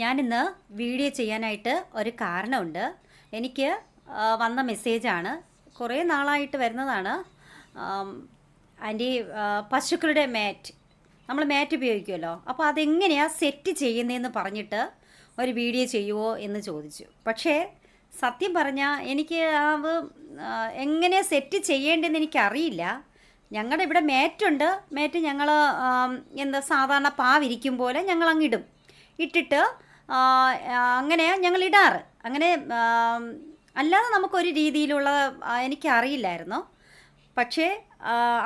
ഞാനിന്ന് വീഡിയോ ചെയ്യാനായിട്ട് ഒരു കാരണമുണ്ട്. എനിക്ക് വന്ന മെസ്സേജാണ്. കുറേ നാളായിട്ട് വരുന്നതാണ്. ആന്റി പശുക്കളുടെ മാറ്റ്. നമ്മൾ മാറ്റ് ഉപയോഗിക്കുമല്ലോ അപ്പോൾ അതെങ്ങനെയാണ് സെറ്റ് ചെയ്യുന്നതെന്ന് പറഞ്ഞിട്ട് ഒരു വീഡിയോ ചെയ്യുമോ എന്ന് ചോദിച്ചു. പക്ഷേ സത്യം പറഞ്ഞാൽ എനിക്ക് അത് എങ്ങനെ സെറ്റ് ചെയ്യേണ്ടതെന്ന് എനിക്കറിയില്ല. ഞങ്ങളുടെ ഇവിടെ മാറ്റുണ്ട്. മാറ്റ് ഞങ്ങൾ എന്താ സാധാരണ പാവിരിക്കും പോലെ ഞങ്ങൾ അങ്ങ് ഇടും. ഇട്ടിട്ട് അങ്ങനെ ഞങ്ങൾ ഇടാറ്. അങ്ങനെ അല്ലാതെ നമുക്കൊരു രീതിയിലുള്ള എനിക്കറിയില്ലായിരുന്നു. പക്ഷേ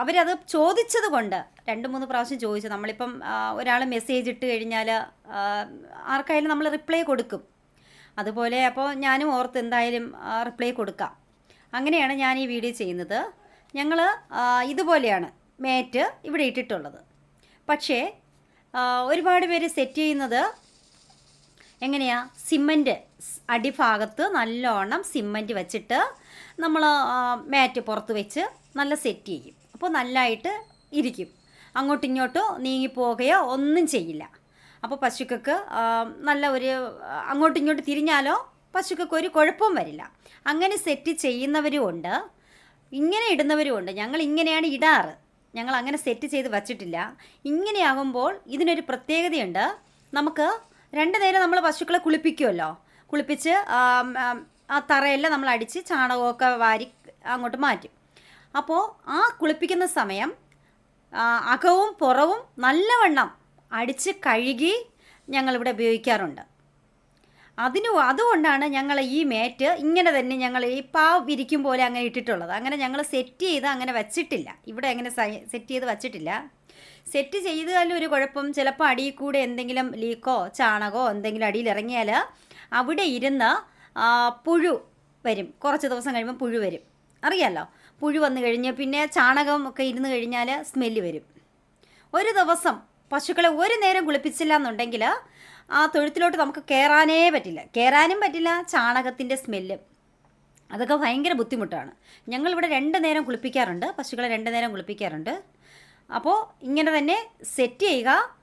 അവരത് ചോദിച്ചത് കൊണ്ട് രണ്ട് മൂന്ന് പ്രാവശ്യം ചോദിച്ചു. നമ്മളിപ്പം ഒരാൾ മെസ്സേജ് ഇട്ട് കഴിഞ്ഞാൽ ആർക്കായാലും നമ്മൾ റിപ്ലൈ കൊടുക്കും. അതുപോലെ അപ്പോൾ ഞാനും ഓർത്ത് എന്തായാലും റിപ്ലൈ കൊടുക്കാം. അങ്ങനെയാണ് ഞാൻ ഈ വീഡിയോ ചെയ്യുന്നത്. ഞങ്ങൾ ഇതുപോലെയാണ് മേറ്റ് ഇവിടെ ഇട്ടിട്ടുള്ളത്. പക്ഷേ ഒരുപാട് പേര് സെറ്റ് ചെയ്യുന്നത് എങ്ങനെയാ? സിമന്റ് അടിഭാഗത്ത് നല്ലോണം സിമന്റ് വെച്ചിട്ട് നമ്മൾ മാറ്റ് പുറത്ത് വെച്ച് നല്ല സെറ്റ് ചെയ്യും. അപ്പോൾ നല്ലതായിട്ട് ഇരിക്കും. അങ്ങോട്ടും ഇങ്ങോട്ടോ നീങ്ങിപ്പോവുകയോ ഒന്നും ചെയ്യില്ല. അപ്പോൾ പശുക്കൾക്ക് നല്ല ഒരു അങ്ങോട്ടും ഇങ്ങോട്ടും തിരിഞ്ഞാലോ പശുക്കൾക്ക് ഒരു കുഴപ്പവും വരില്ല. അങ്ങനെ സെറ്റ് ചെയ്യുന്നവരും ഉണ്ട്. ഇങ്ങനെ ഇടുന്നവരും ഉണ്ട്. ഞങ്ങൾ ഇങ്ങനെയാണ് ഇടാറ്. ഞങ്ങൾ അങ്ങനെ സെറ്റ് ചെയ്ത് വച്ചിട്ടില്ല. ഇങ്ങനെയാകുമ്പോൾ ഇതിനൊരു പ്രത്യേകതയുണ്ട്. നമുക്ക് രണ്ട് നേരം നമ്മൾ പശുക്കളെ കുളിപ്പിക്കുമല്ലോ കുളിപ്പിച്ച് ആം, തറയെല്ലാം നമ്മൾ അടിച്ച് ചാണകമൊക്കെ വാരി അങ്ങോട്ട് മാറ്റും. അപ്പോൾ ആ കുളിപ്പിക്കുന്ന സമയം അകവും പുറവും നല്ലവണ്ണം അടിച്ച് കഴുകി ഞങ്ങളിവിടെ ഉപയോഗിക്കാറുണ്ട്. അതിന് അതുകൊണ്ടാണ് ഞങ്ങൾ ഈ മേറ്റ് ഇങ്ങനെ തന്നെ ഞങ്ങൾ ഈ പാവ് വിരിക്കും പോലെ അങ്ങനെ ഇട്ടിട്ടുള്ളത്. അങ്ങനെ ഞങ്ങൾ സെറ്റ് ചെയ്ത് അങ്ങനെ വച്ചിട്ടില്ല. ഇവിടെ അങ്ങനെ സെറ്റ് ചെയ്ത് വച്ചിട്ടില്ല. സെറ്റ് ചെയ്താലും ഒരു കുഴപ്പം. ചിലപ്പോൾ അടിയിൽ കൂടെ എന്തെങ്കിലും ലീക്കോ ചാണകമോ എന്തെങ്കിലും അടിയിൽ ഇറങ്ങിയാൽ അവിടെ ഇരുന്ന് പുഴു വരും. കുറച്ച് ദിവസം കഴിയുമ്പോൾ പുഴു വരും. അറിയാമല്ലോ പുഴു വന്നു കഴിഞ്ഞ് പിന്നെ ചാണകം ഒക്കെ ഇരുന്ന് കഴിഞ്ഞാൽ സ്മെല്ല് വരും. ഒരു ദിവസം പശുക്കളെ ഒരു നേരം കുളിപ്പിച്ചില്ല എന്നുണ്ടെങ്കിൽ ആ തൊഴുത്തിലോട്ട് നമുക്ക് കയറാനേ പറ്റില്ല. കയറാനും പറ്റില്ല ചാണകത്തിന്റെ സ്മെല്ല് അതൊക്കെ ഭയങ്കര ബുദ്ധിമുട്ടാണ്. ഞങ്ങളിവിടെ രണ്ട് നേരം കുളിപ്പിക്കാറുണ്ട് പശുക്കളെ രണ്ട് നേരം കുളിപ്പിക്കാറുണ്ട്. അപ്പോൾ ഇങ്ങനെ തന്നെ സെറ്റ് ചെയ്യുക.